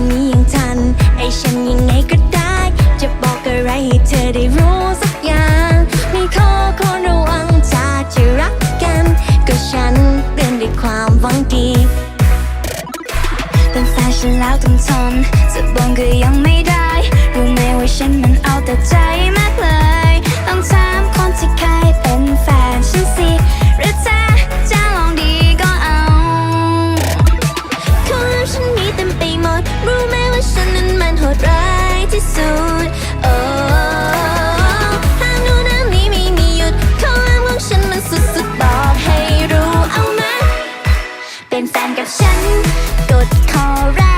อนนี้ยังทัน ไอฉันยังไงก็ได้ จะบอกอะไรให้เธอได้รู้สักอย่างไม่ขอคนระวังจากจะรักกัน ก็ฉันเตือนด้วยความหวังดีเป็นแฟนฉันแล้วต้องทนจะบ่นก็ยังไม่ได้ รู้ไหมว่าฉันมันเอาแต่ใจ เป็นแฟนกับฉัน กดคอแรก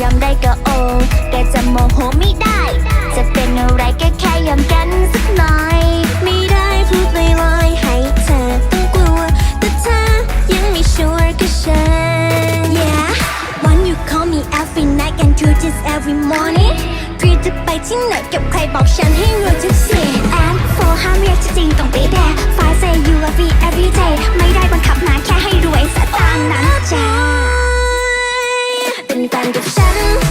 ยอมได้ก็โอแต่จะโมโหไม่ได้ จะเป็นอะไรก็แค่ยอมกันสักหน่อย ไม่ได้พูดลอยๆให้เธอต้องกลัว แต่เธอยังไม่ชัวร์ก็ฉัน Yeah When you call me every night and do this every morning พี่จะไปที่ไหนกับใครบอกฉันให้รู้ทุกสิ่ง and for ห้ามเรียกจริงต้องไปแด่ฝ่ น